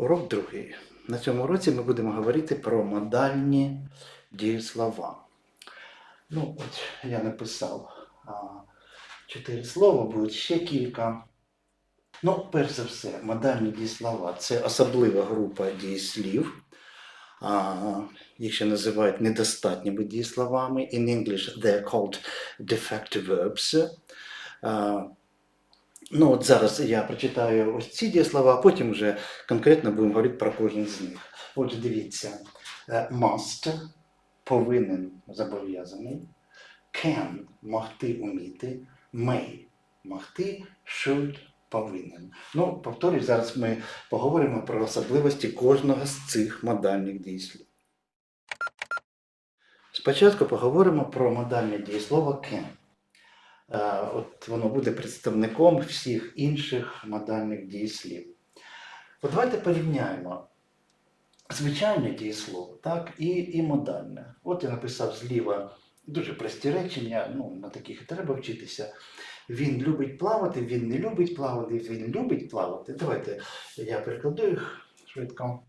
Урок другий. На цьому уроці ми будемо говорити про модальні дієслова. Ну, от я написав а, чотири слова, будуть ще кілька. Ну, перш за все, модальні дієслова це особлива група дієслів. А, їх ще називають недостатніми дієсловами. In English they are called defective verbs. Ну, от зараз я прочитаю ось ці дієслова, а потім вже конкретно будемо говорити про кожен з них. Отже, дивіться, е, must повинен зобов'язаний, can могти уміти, may могти, should повинен. Ну, повторюю, зараз ми поговоримо про особливості кожного з цих модальних дієслів. Спочатку поговоримо про модальне дієслово can. Е, От воно буде представником всіх інших модальних дієслів. От давайте порівняємо звичайне дієслово, так, і, і модальне. От я написав зліва дуже прості речення, ну, на таких і треба вчитися. Він любить плавати, він не любить плавати, він любить плавати. Давайте я перекладу їх швидко.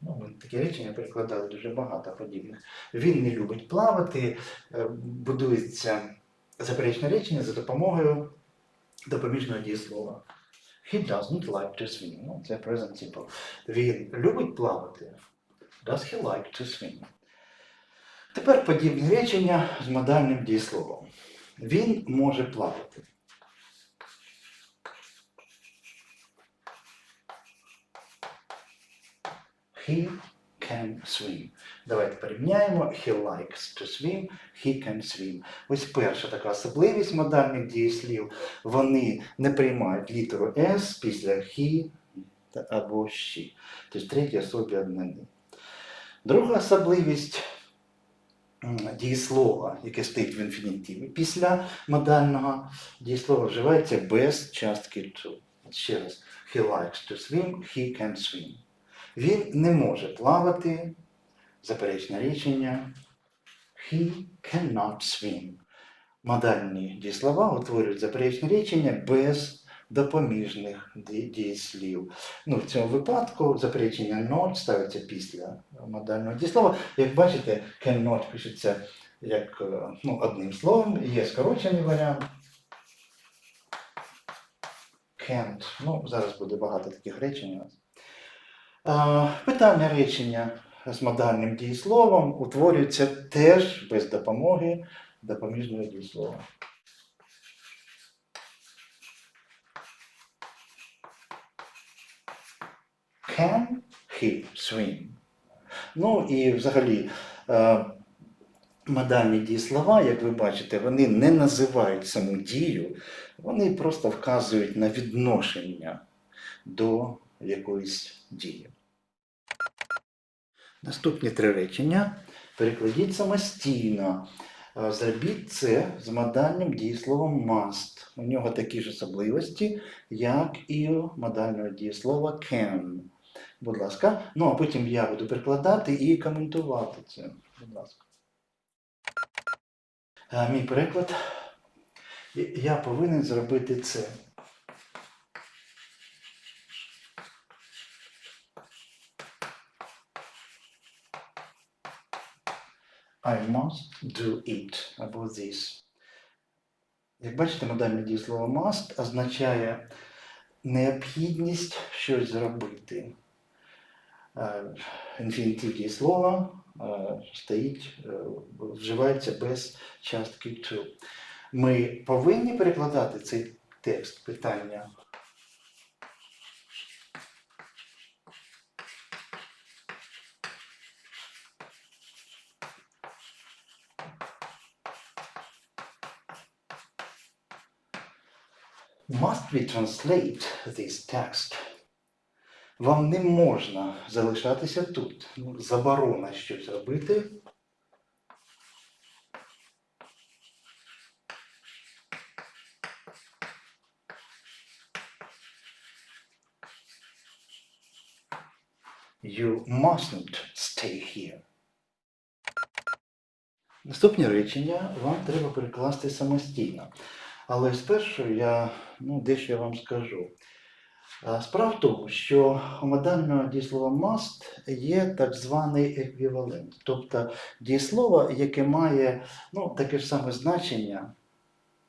Ну, ми такі речення перекладали дуже багато подібних. Він не любить плавати, е, будується заперечне речення за допомогою допоміжного дієслова. He doesn't like to swim. Ну, це present simple. Він любить плавати. Does he like to swim? Тепер подібне речення з модальним дієсловом. Він може плавати. He can swim. Давайте порівняємо. He likes to swim, he can swim. Ось перша така особливість модальних дієслів. Вони не приймають літеру S після he або she. Тобто третій особі однини. Друга особливість дієслова, яке стоїть в інфінітиві, після модального дієслова вживається без частки to. Ще раз. He likes to swim, he can swim. Він не може плавати. Заперечне речення. He cannot swim. Модальні дієслова утворюють заперечне речення без допоміжних дієслів. Ну, в цьому випадку заперечення not ставиться після модального дієслова. Як бачите, cannot пишеться як е, ну, одним словом, є скорочений варіант. Can't. Ну, зараз буде багато таких речень у нас. Питання речення з модальним дієсловом утворюється теж без допомоги допоміжного дієслова. Can he swim? Ну і взагалі е, модальні дієслова, як ви бачите, вони не називають саму дію, вони просто вказують на відношення до якоїсь дії. Наступні три речення перекладіть самостійно. Е, Зробіть це з модальним дієсловом must. У нього такі ж особливості, як і у модального дієслова can. Будь ласка. Ну, а потім я буду перекладати і коментувати це. Будь ласка. Е, Мій переклад. Я повинен зробити це. I must do it або this. Як бачите, модальне дієслово must означає необхідність щось зробити. Е, Інфінітив дієслова е, стоїть, е, вживається без частки to. Ми повинні перекладати цей текст питання. Must we translate this text? Вам не можна залишатися тут. Ну, Заборона щось робити. You mustn't stay here. Наступні речення вам треба перекласти самостійно. Але спершу я ну, дещо я вам скажу. Справа в тому, що у модального дієслова must є так званий еквівалент, тобто дієслово, яке має ну, таке ж саме значення,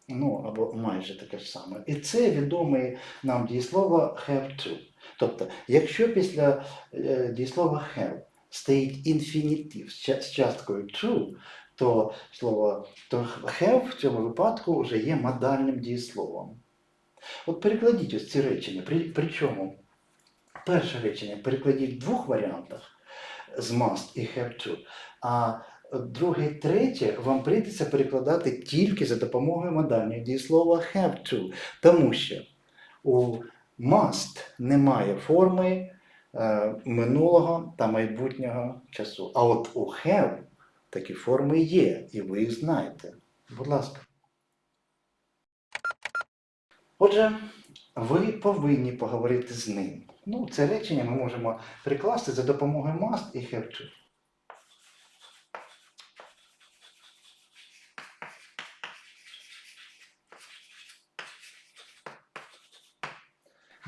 ну або майже таке ж саме. І це відоме нам дієслово have to. Тобто, якщо після е, дієслова have стоїть інфінітив з часткою to, то слово то have в цьому випадку вже є модальним дієсловом. От перекладіть ось ці речення. При, причому перше речення перекладіть в двох варіантах з must і have to, а друге і третє вам прийдеться перекладати тільки за допомогою модального дієслова have to, тому що у must немає форми е, минулого та майбутнього часу. А от у have такі форми є, і ви їх знаєте. Будь ласка. Отже, ви повинні поговорити з ним. Ну, це речення ми можемо прикласти за допомогою must і have to.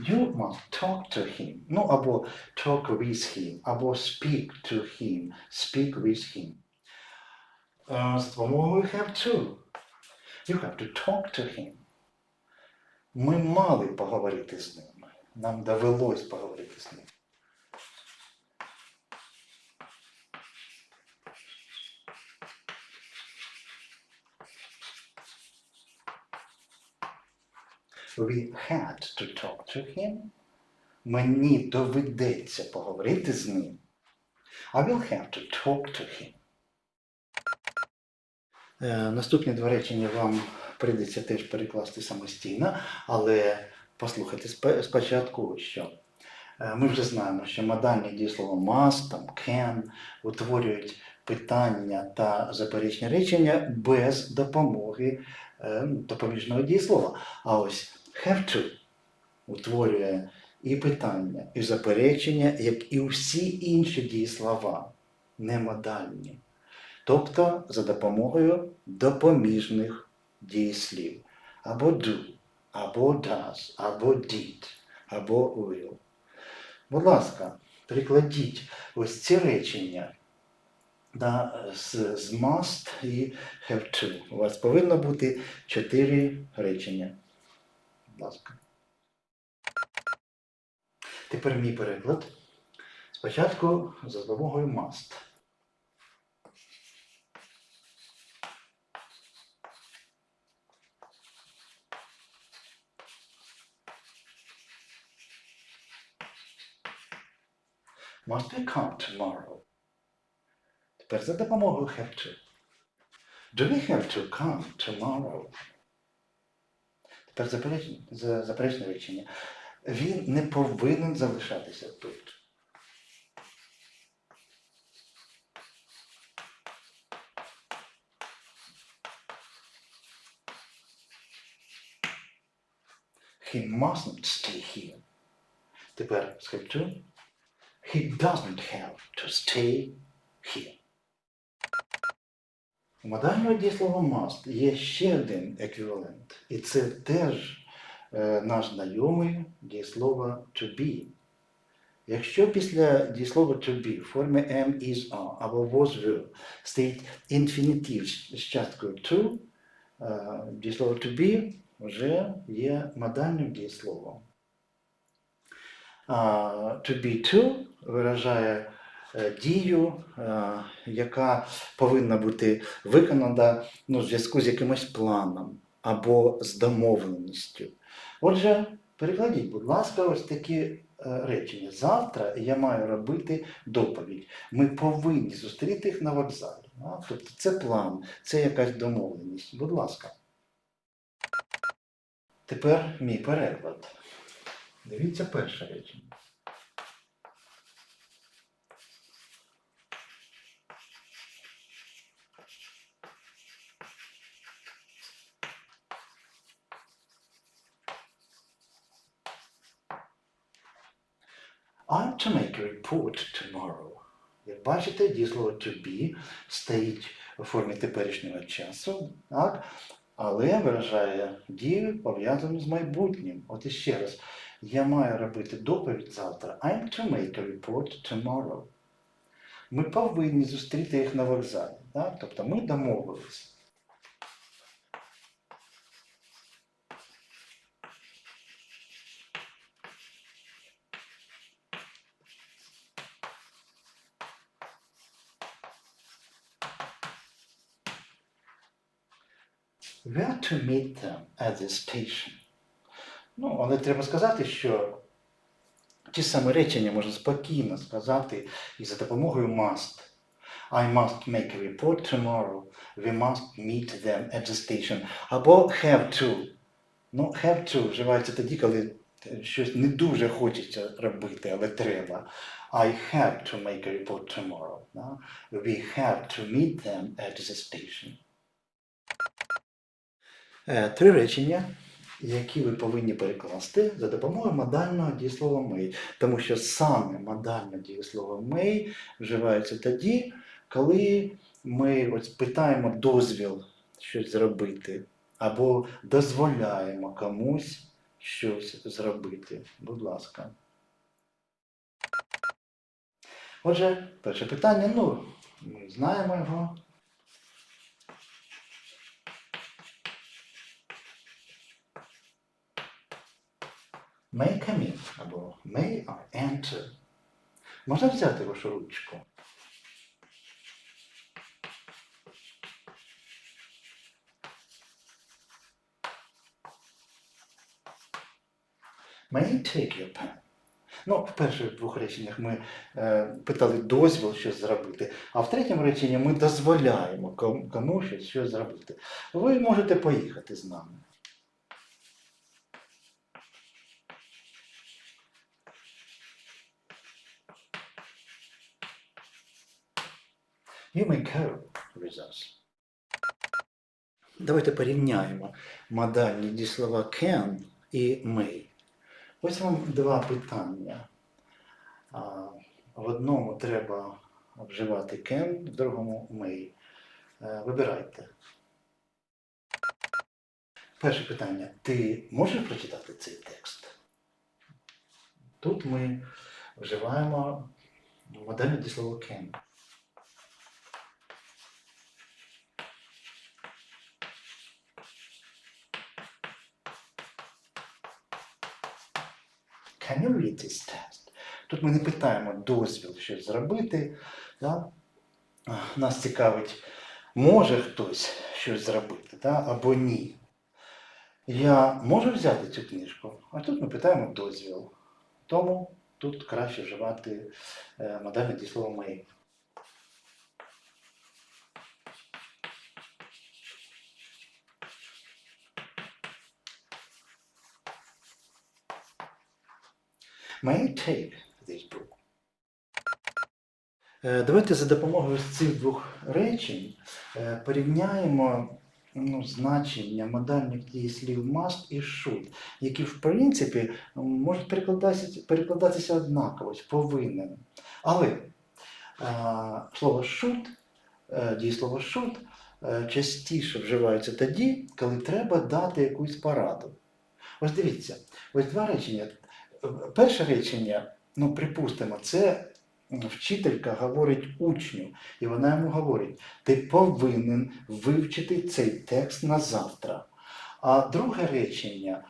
You must talk to him. Ну, або talk with him, або speak to him, speak with him. З допомогою have to. You have to talk to him. Ми мали поговорити з ним. Нам довелось поговорити з ним. We had to talk to him. Мені доведеться поговорити з ним. I will have to talk to him. Е, Наступні два речення вам прийдеться теж перекласти самостійно, але послухайте спочатку, що. Е, Ми вже знаємо, що модальні дієслово must, там, can утворюють питання та заперечні речення без допомоги е, ну, допоміжного дієслова. А ось have to утворює і питання, і заперечення, як і всі інші дієслова, немодальні. Тобто за допомогою допоміжних дієслів. Або do, або does, або did, або will. Будь ласка, прикладіть ось ці речення да, з, з must і have to. У вас повинно бути чотири речення. Будь ласка. Тепер мій переклад. Спочатку за допомогою must. Must we come tomorrow? Тепер за допомогою have to. Do we have to come tomorrow? Тепер заперечне речення. Він не повинен залишатися тут. He mustn't stay here. Тепер to. He doesn't have to stay here. У модального дієслова must є ще один еквівалент. І це теж е, наш знайомий дієслово to be. Якщо після дієслова to be в формі am, is, are або was, will стоїть інфінітив з часткою to, е, дієслово to be вже є модальним дієсловом. To be to виражає е, дію, е, яка повинна бути виконана ну, в зв'язку з якимось планом або з домовленістю. Отже, перекладіть, будь ласка, ось такі е, речення. Завтра я маю робити доповідь. Ми повинні зустріти їх на вокзалі. Тобто це план, це якась домовленість. Будь ласка. Тепер мій переклад. Дивіться перше речення. I'm to make a report tomorrow. Як бачите, дієслово to be стоїть у формі теперішнього часу, так? але виражає дію, пов'язану з майбутнім. От іще раз, я маю робити доповідь завтра. I'm to make a report tomorrow. Ми повинні зустріти їх на вокзалі. Так? Тобто ми домовились. We are to meet them at the station. Ну, але треба сказати, що ті самі речення можна спокійно сказати і за допомогою must. I must make a report tomorrow. We must meet them at the station. Або have to. Ну, have to вживається тоді, коли щось не дуже хочеться робити, але треба. I have to make a report tomorrow. да? We have to meet them at the station. Е, Три речення, які ви повинні перекласти за допомогою модального дієслова may. Тому що саме модальне дієслово may вживається тоді, коли ми ось питаємо дозвіл щось зробити, або дозволяємо комусь щось зробити. Будь ласка. Отже, перше питання, ну, ми знаємо його. May come in або may I enter. Можна взяти вашу ручку? May I take your pen? Ну, в перших двох реченнях ми е, питали дозвіл щось зробити, а в третьому реченні ми дозволяємо ком- кому щось зробити. Ви можете поїхати з нами. Go with us. Давайте порівняємо модальні дієслова can і may. Ось вам два питання. В одному треба вживати can, в другому may. Е, Вибирайте. Перше питання. Ти можеш прочитати цей текст? Тут ми вживаємо модальне дієслово can. Can you read this test? Тут ми не питаємо дозвіл щось зробити. Да? Нас цікавить, може хтось щось зробити, да? або ні. Я можу взяти цю книжку, а тут ми питаємо дозвіл. Тому тут краще вживати модель модальне дієслово may. Take this book? Е, Давайте за допомогою цих двох речень е, порівняємо ну, значення модальних дієслів must і should, які в принципі можуть перекладатися, перекладатися однаково, повинен. Але е, слово should, дієслово should частіше вживається тоді, коли треба дати якусь пораду. Ось дивіться, ось два речення. Перше речення, ну припустимо, це вчителька говорить учню, і вона йому говорить: ти повинен вивчити цей текст на завтра. А друге речення,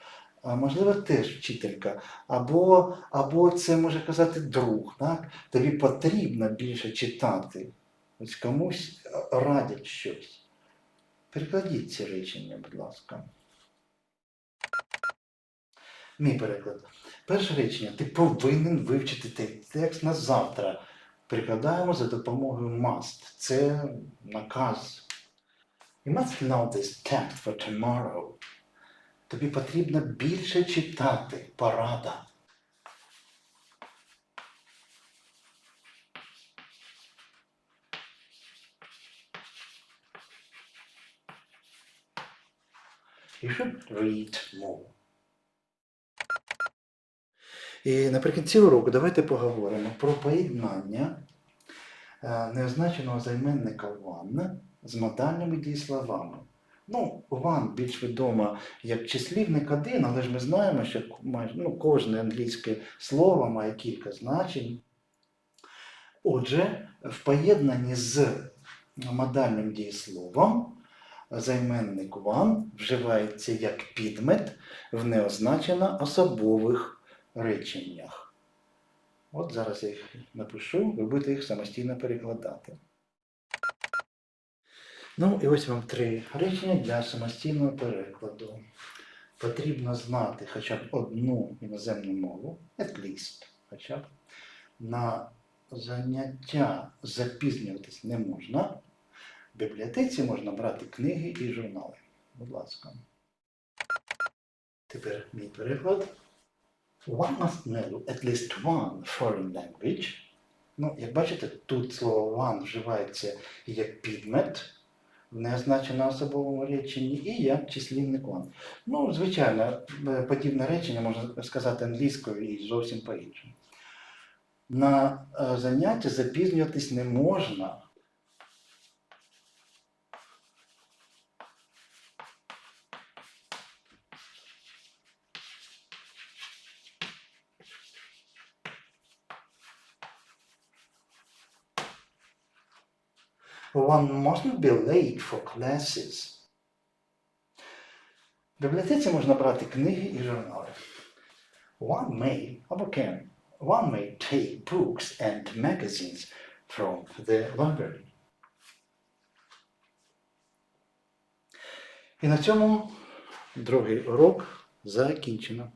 можливо, теж вчителька, або, або це може казати друг. Так? Тобі потрібно більше читати. Ось комусь радять щось. Перекладіть ці речення, будь ласка. Мій переклад. Перше речення. Ти повинен вивчити цей текст на завтра. Перекладаємо за допомогою must. Це наказ. You must know this text for tomorrow. Тобі потрібно більше читати. Порада. You should read more. І наприкінці уроку давайте поговоримо про поєднання е, неозначеного займенника one з модальними дієсловами. Ну, one більш відома як числівник один, але ж ми знаємо, що ну, кожне англійське слово має кілька значень. Отже, в поєднанні з модальним дієсловом займенник one вживається як підмет в неозначено особових реченнях. От зараз я їх напишу, ви будете їх самостійно перекладати. Ну, і ось вам три речення для самостійного перекладу. Потрібно знати хоча б одну іноземну мову, at least, хоча б. На заняття запізнюватись не можна. В бібліотеці можна брати книги і журнали. Будь ласка. Тепер мій переклад. One must know at least one foreign language. Ну, як бачите, тут слово one вживається як підмет в неозначено особовому реченні і як числівник one. Ну, звичайно, е, подібне речення можна сказати англійською і зовсім по-іншому. На е, заняття запізнюватись не можна. One mustn't be late for classes. В бібліотеці можна брати книги і журнали. One may або can. One may take books and magazines from the library. І на цьому другий урок закінчено.